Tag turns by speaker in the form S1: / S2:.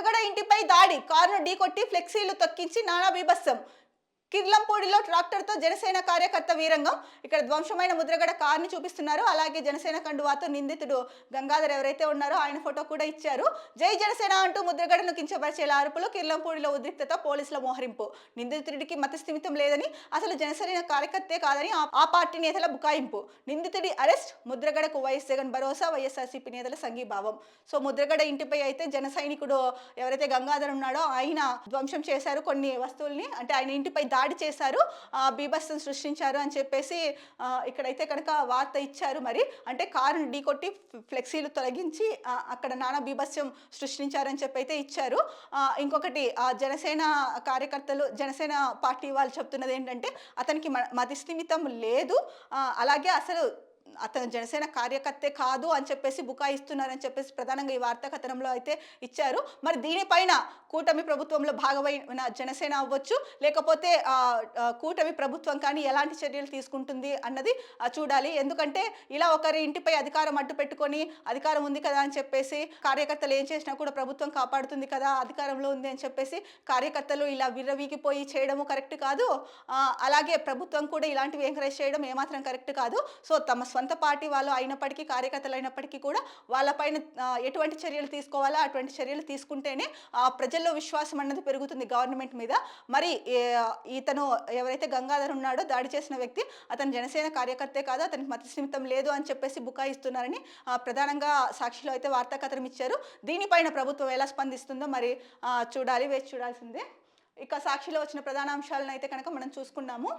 S1: ముద్రగడ ఇంటిపై దాడి. కారును ఢీకొట్టి ఫ్లెక్సీలు తొక్కించి నానా బీభత్సం. కిర్లంపూడిలో ట్రాక్టర్తో జనసేన కార్యకర్త వీరంగం. ఇక్కడ ధ్వంసమైన ముద్రగడ కార్ని చూపిస్తున్నారు. అలాగే జనసేన కండువాతో నిందితుడు గంగాధర్ ఎవరైతే ఉన్నారో ఆయన ఫోటో కూడా ఇచ్చారు. జై జనసేన అంటూ ముద్రగడను కించపరిచేలా అరుపులు కిర్లంపూడిలో ఉద్రిక్తత పోలీసుల మోహరింపు. నిందితుడికి మతస్థిమితం లేదని అసలు జనసేన కార్యకర్తే కాదని ఆ- ఆ పార్టీ నేతల బుకాయింపు. నిందితుడి అరెస్ట్ ముద్రగడకు వైఎస్ జగన్ భరోసా వైఎస్ఆర్సీపీ నేతల సంఘీభావం. సో ముద్రగడ ఇంటిపై అయితే జన సైనికుడు ఎవరైతే గంగాధర్ ఉన్నాడో ఆయన ధ్వంసం చేశారు కొన్ని వస్తువుల్ని. అంటే ఆయన ఇంటిపై దాడి చేశారు ఆ, బీభత్సం సృష్టించారు అని చెప్పేసి ఇక్కడైతే కనుక వార్త ఇచ్చారు మరి. అంటే కారును ఢీకొట్టి ఫ్లెక్సీలు తొలగించి అక్కడ నానా బీభత్సం సృష్టించారని చెప్పి అయితే ఇచ్చారు ఇంకొకటి జనసేన కార్యకర్తలు జనసేన పార్టీ వాళ్ళు చెప్తున్నది ఏంటంటే అతనికి మ- మతిస్థిమితం లేదు. అలాగే అసలు అతను జనసేన కార్యకర్తే కాదు అని చెప్పేసి బుకాయిస్తున్నారని చెప్పేసి ప్రధానంగా ఈ వార్తా కథనంలో అయితే ఇచ్చారు. మరి దీనిపైన కూటమి ప్రభుత్వంలో భాగమైన జనసేన అవ్వచ్చు లేకపోతే కూటమి ప్రభుత్వం కానీ ఎలాంటి చర్యలు తీసుకుంటుంది అన్నది చూడాలి. ఎందుకంటే ఇలా ఒకరి ఇంటిపై అధికారం అడ్డు పెట్టుకొని అధికారం ఉంది కదా అని చెప్పేసి కార్యకర్తలు ఏం చేసినా కూడా ప్రభుత్వం కాపాడుతుంది కదా అధికారంలో ఉంది అని చెప్పేసి కార్యకర్తలు ఇలా విర్రవీగిపోయి చేయడము కరెక్ట్ కాదు. అలాగే ప్రభుత్వం కూడా ఇలాంటివి ఎంకరేజ్ చేయడం ఏమాత్రం కరెక్ట్ కాదు. సో తమ సొంత పార్టీ వాళ్ళు అయినప్పటికీ కార్యకర్తలు అయినప్పటికీ కూడా వాళ్ళపైన ఎటువంటి చర్యలు తీసుకోవాలో అటువంటి చర్యలు తీసుకుంటేనే ఆ, ప్రజల్లో విశ్వాసం అన్నది పెరుగుతుంది గవర్నమెంట్ మీద. మరి ఇతను ఎవరైతే గంగాధర్ ఉన్నాడో దాడి చేసిన వ్యక్తి అతను జనసేన కార్యకర్తే కాదు అతనికి మతస్థిమితం లేదు అని చెప్పేసి బుకాయిస్తున్నారని ఆ, ప్రధానంగా సాక్షిలో అయితే వార్తాకథనం ఇచ్చారు. దీనిపైన ప్రభుత్వం ఎలా స్పందిస్తుందో మరి చూడాలి వేచి చూడాల్సిందే. ఇక సాక్షిలో వచ్చిన ప్రధాన అంశాలను అయితే కనుక మనం చూసుకున్నాము.